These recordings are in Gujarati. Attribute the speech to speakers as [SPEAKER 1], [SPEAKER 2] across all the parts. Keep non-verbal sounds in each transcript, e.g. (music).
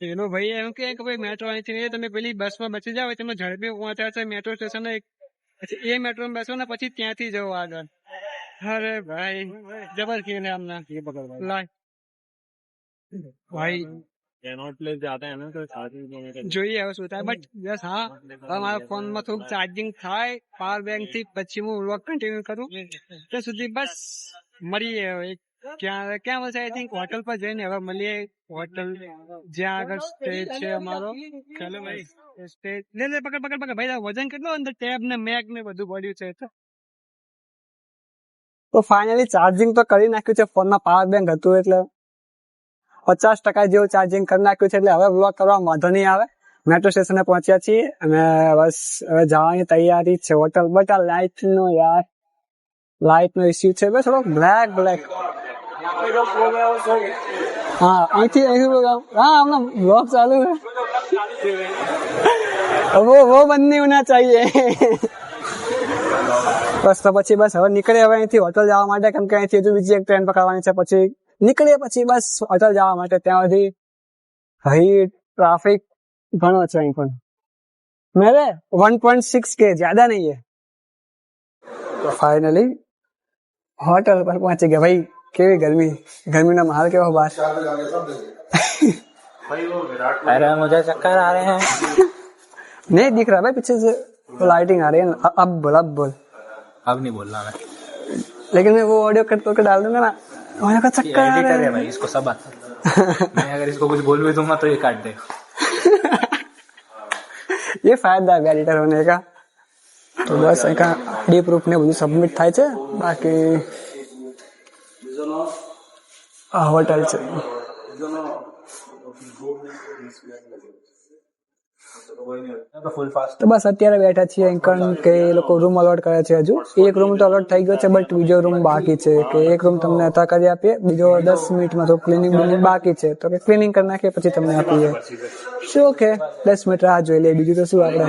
[SPEAKER 1] એનો ભાઈ એમ કે ભાઈ મેટ્રો અહીંથી તમે પેલી બસમાં બચી જાવ તમે ઝડપી પહોંચાડશે મેટ્રો સ્ટેશન એ મેટ્રો માં બેસો ને પછી ત્યાંથી જવું આગળ. અરે ભાઈ જબર
[SPEAKER 2] કે ભાઈ.
[SPEAKER 1] જોઈએ હવે શું થાય બટ યસ હા મારા ફોન થોડુંક ચાર્જિંગ થાય પાવર બેંકથી પછી હું વર્ક કન્ટિન્યુ કરું. ત્યાં સુધી બસ મળીએ હવે ક્યાં ક્યાં મળશે આઈ થિંક હોટલ પર જઈને હવે મળીએ. હોટલ જ્યાં આગળ સ્ટેજ છે અમારો. ચાલો ભાઈ સ્ટેજ લે લે પકડ પકડ પકડ. ભાઈ વજન કેટલું અંદર? ટેબ ને મેક ને બધું પડ્યું છે તો. તો ફાઇનલી ચાર્જિંગ તો કરી નાખ્યું છે. ફોનમાં પાવર બેંક હતું એટલે પચાસ ટકા જેવું ચાર્જિંગ કરી નાખ્યું છે એટલે હવે બ્લોક કરવા વાંધો નહીં આવે. મેટ્રો સ્ટેશને પહોંચ્યા છીએ અને બસ હવે જવાની તૈયારી છે. હોટલ બટ આ લાઇટ નો યાર લાઇટ નો ઇસ્યુ છે. બસ થોડો બ્લેક બ્લેક હા અહીંથી અહીંથી હા હમણાં બ્લોગ ચાલુ है वो वो बननी होना चाहिए બસ તો પછી બસ હવે નીકળીએ હવે અહીંથી હોટલ જવા માટે કેમ કે અહીંથી હજુ બીજી એક ટ્રેન પકડવાની છે પછી નીકળીએ પછી બસ હોટલ જવા માટે ત્યાં સુધી ભાઈ ट्रैफिक घणो છે અહીં પણ मेरे 1.6 के ज्यादा नहीं है તો ફાઇનલી હોટલ પર પહોંચી ગયા ભાઈ કેવી ગરમી ગરમીનો માહોલ કેવો બહાર
[SPEAKER 2] अरे मुझे चक्कर आ रहे हैं
[SPEAKER 1] नहीं दिख रहा भाई पीछे से लाइटिंग आ रही है अब- अब बोल अब बोल
[SPEAKER 2] अब नहीं बोलना मैं
[SPEAKER 1] लेकिन मैं वो ऑडियो कट करके डाल दूंगा ना मेरे को चक्कर आ
[SPEAKER 2] एडिटर
[SPEAKER 1] रहा
[SPEAKER 2] है
[SPEAKER 1] है
[SPEAKER 2] भाई इसको सब आता है। मैं अगर इसको कुछ बोल भी दूंगा तो ये काट देगा (laughs)
[SPEAKER 1] ये फायदा है एडिटर होने का તો બસ અહીં ડી પ્રૂફ ને બધું સબમિટ થાય છે બાકી આ હોટલ છે. તો બસ અત્યારે બેઠા છીએ એન્કણ કે એ લોકો રૂમ અલોટ કરે છે હજુ. એક રૂમ તો અલોટ થઈ ગયો છે બટ બીજો રૂમ બાકી છે, કે એક રૂમ તમને હતા કરી આપીએ, બીજો દસ મિનિટમાં તો ક્લિનિંગ બિલિંગ બાકી છે. તો કે ક્લિનિંગ કરી નાખીએ, પછી તમને આપીએ. શું ઓકે દસ મિનિટ રાહ જોઈ લે બીજું તો શું આપણે?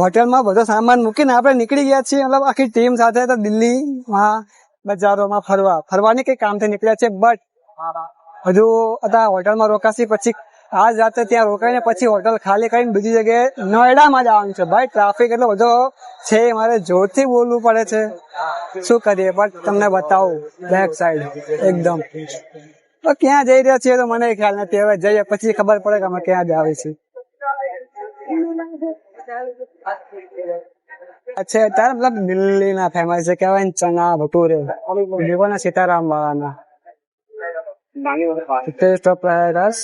[SPEAKER 1] હોટલમાં બધો સામાન મૂકીને આપણે નીકળી ગયા છીએ. મતલબ આખી ટીમ સાથે તો દિલ્હીમાં બજારોમાં ફરવા. ફરવાની કઈ કામથી નીકળ્યા છે? બટ હજુ અત્યારે હોટલમાં રોકાશી પછી આજ રાતે ત્યાં રોકાઈને પછી હોટલ ખાલી કરીને બીજી જગ્યાએ નોયડામાં જવાનું છે. ભાઈ, ટ્રાફિક એટલો બધો છે, મારે જોરથી બોલવું પડે છે. શું કરીએ? બટ તમને બતાવું બેક સાઈડ એકદમ. ક્યાં જઈ રહ્યા છીએ તો મને ખ્યાલ નથી. હવે જઈએ, પછી ખબર પડે કે અમે ક્યાં જ આવી છે અચ્છા તારે મતલબ દિલ્હી ના ફેમસ છે કેવાય ને ચણા ભટુરે દેવો ને સીતારામ વાળાના રસ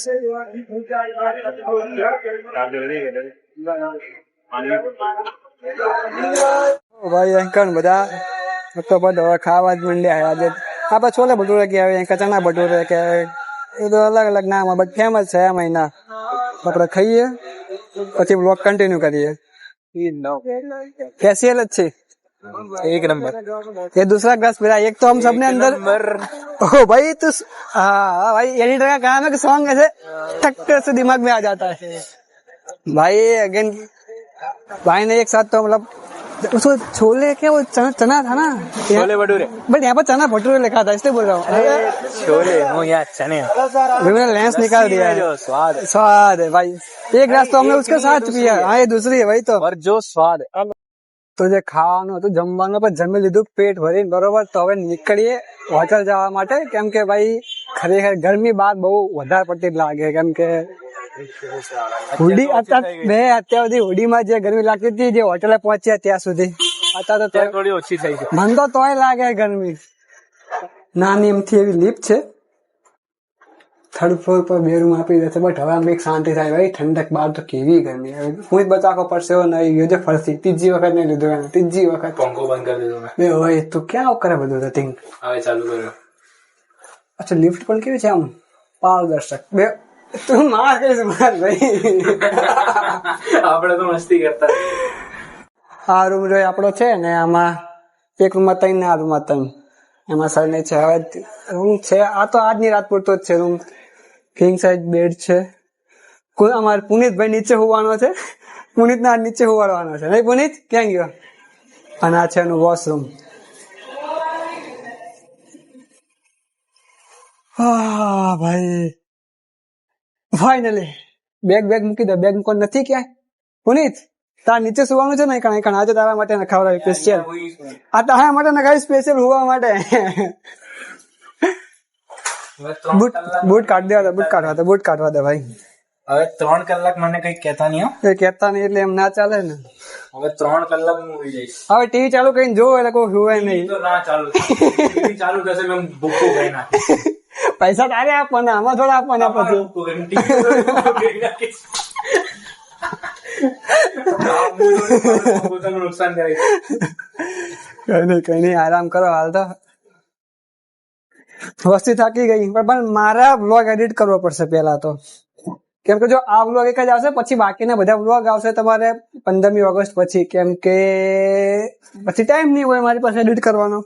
[SPEAKER 1] ભાઈ અંકલ બધા તો બધો ખાવા જ મંડ્યા આજે આપણે છોલે ભટુરે કે આવે ચણા ભટુરે કે એ તો અલગ અલગ નામ બટ ફેમસ છે આ મહિના આપણે ખાઈએ પછી બ્લોગ કન્ટિન્યુ કરીએ कैसी है लच्छे
[SPEAKER 2] एक नंबर।
[SPEAKER 1] ये दूसरा ग्लास मेरा एक तो हम सबने अंदर ओ भाई तो हाँ भाई एडिटर का काम है कि सॉन्ग ऐसे टक्कर से दिमाग में आ जाता है। भाई अगेन भाई ने एक साथ तो मतलब उसको छोले क्या वो चना चना था ना
[SPEAKER 2] छोले भटूरे
[SPEAKER 1] बट यहाँ पर चना भटूरे लिखा था इसलिए बोल रहा हूँ अरे
[SPEAKER 2] छोले नो यार चने
[SPEAKER 1] भाई मैंने लेंस निकाल दिया है
[SPEAKER 2] जो स्वाद
[SPEAKER 1] स्वाद है भाई एक ग्लास तो हमने उसके साथ पिया हाँ ये दूसरी है भाई तो
[SPEAKER 2] और जो स्वाद
[SPEAKER 1] તો જે ખાવાનું હતું જમવાનું પણ જમી લીધું પેટ ભરીને બરોબર તો હવે નીકળીએ હોટલ જવા માટે કેમ કે ભાઈ ખરેખર ગરમી બાદ બહુ વધારે પડતી જ લાગે કેમ કે હુડી મેં અત્યાર સુધી હુડીમાં જે ગરમી લાગતી હતી જે હોટેલે પહોંચ્યા ત્યાં સુધી અત્યારે તો
[SPEAKER 2] થોડી ઓછી થઈ ગઈ
[SPEAKER 1] મને તો તોય લાગે ગરમી નાની એમથી એવી લીપ છે થર્ડ ફ્લોર પર બે રૂમ આપી દે છે બટ હવે આમ એક શાંતિ થાય ભાઈ ઠંડક બહાર તો કેવી ગરમી હું જ બચાકો પરસેવો નહીં ગયો છે ફરતી ત્રીજી વખત નહીં લીધો એને ત્રીજી વખત
[SPEAKER 2] પંખો બંધ કરી દીધો
[SPEAKER 1] બે હોય તું ક્યાં કરે બધું રતિંગ
[SPEAKER 2] હવે ચાલુ કર્યો
[SPEAKER 1] અચ્છા લિફ્ટ પણ કેવી છે આમ પારદર્શક બે તું માર કહીશ માર ભાઈ.
[SPEAKER 2] આપણે તો મસ્તી કરતા.
[SPEAKER 1] આ રૂમ જો આપણો છે ને આમાં એક રૂમમાં ત્રણ ને આ રૂમમાં ત્રણ. એમાં સર ને છે હવે રૂમ છે આ તો આજની રાત પૂરતો જ છે રૂમ. કિંગ સાઈઝ બેડ છે. કોઈ અમારે પુનિતભાઈ નીચે હોવાનો છે. પુનિત ના નીચે હોવાનો છે. નહીં પુનિત ક્યાં ગયો? અને આ છે એનું વોશરૂમ. ભાઈ. ફાઇનલી બેગ બેગ મૂકી દો. બેગ મૂકવાનું નથી ક્યાંય? પુનીત તાર નીચે સુવાનું છે ને? કણ કણ આજે તારા માટે નખાવડાવી સ્પેશિયલ આ તારા માટે નખાવી સ્પેશિયલ હોવા માટે. બૂટ બૂટ કાઢ દેવા બૂટ કાઢવા દે બૂટ કાઢવા દે ભાઈ.
[SPEAKER 2] હવે ત્રણ કલાક મને કઈ કેતા નહીં હો.
[SPEAKER 1] એ કેતા નહીં એટલે એમ ના ચાલે ને.
[SPEAKER 2] હવે ત્રણ કલાક હું ઉઈ જઈશ.
[SPEAKER 1] હવે ટીવી ચાલુ કરીને જોવો એટલે કોઈ હોય નહીં.
[SPEAKER 2] તો ના ચાલુ ચાલુ થશે ભૂખું ખાઈ નાખીશ.
[SPEAKER 1] પૈસા તારે આપવાના આમાં થોડા આપવાના પછી.
[SPEAKER 2] પોતાનું નુકસાન
[SPEAKER 1] કઈ નહીં કઈ નહીં આરામ કરો હાલ તો. વસ્તી થાકી ગઈ પણ મારા વ્લોગ એડિટ કરવો પડશે પેલા તો. કેમ કે જો આ વ્લોગ એક જ આવશે પછી બાકીના બધા વ્લોગ આવશે તમારે પંદરમી ઓગસ્ટ પછી. કેમ કે પછી ટાઈમ નહીં હોય મારી પાસે એડિટ કરવાનો.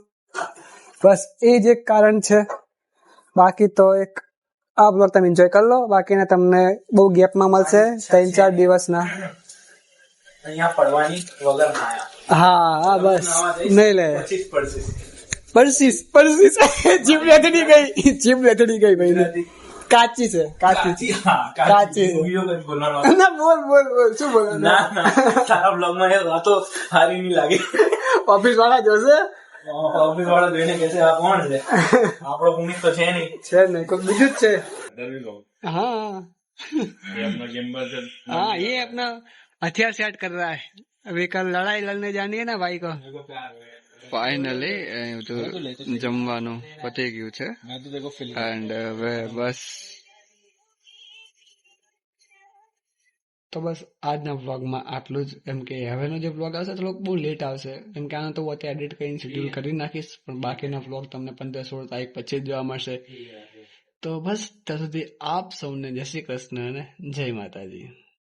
[SPEAKER 1] બસ એ જ એક કારણ છે. બાકી તો એક આ બ્લોગ તમે એન્જોય કરી લો. બાકીના તમને બહુ ગેપમાં મળશે. ત્રણ ચાર દિવસના.
[SPEAKER 2] અહીંયા પડવાની વગર
[SPEAKER 1] હા હા બસ. નહીં લે. પરસીસ પરસીસ (laughs) જીભ લેથડી ગઈ. જીભ લેથડી ગઈ ભાઈ કાચી છે. કાચી.
[SPEAKER 2] કાચી. (laughs)
[SPEAKER 1] ના બોલ બોલ બોલ. શું બોલ
[SPEAKER 2] ના ના. તારા બ્લોગમાં એ વાતો સારી નહીં લાગે.
[SPEAKER 1] ઓફિસ (laughs) વાળા જોશે?
[SPEAKER 2] ઓફિસ વાળા જોઈને કહેશે આ કોણ છે આપણો પુનિત તો છે નહીં
[SPEAKER 1] છે ને કોઈ બીજું જ છે हाँ हाँ ये अपना हथियार सेट कर रहा है अभी कल लड़ाई लड़ने जानी है ना भाई को ફાઇનલી તો જમવાનું પતી ગયું છે
[SPEAKER 2] મેં તો देखो फिल्म
[SPEAKER 1] એન્ડ હવે બસ તો બસ આજના વ્લોગમાં આટલું જ. એમ કે હવેનો જે વ્લોગ આવશે તો બહુ લેટ આવશે. એમ કે આનો તો હું અત્યારે એડિટ કરીને શેડ્યુલ કરી નાખીશ પણ બાકીના વ્લોગ તમને પંદર સોળ તારીખ પછી જ જોવા મળશે. તો બસ ત્યાં સુધી આપ સૌને જય શ્રી કૃષ્ણ અને જય માતાજી.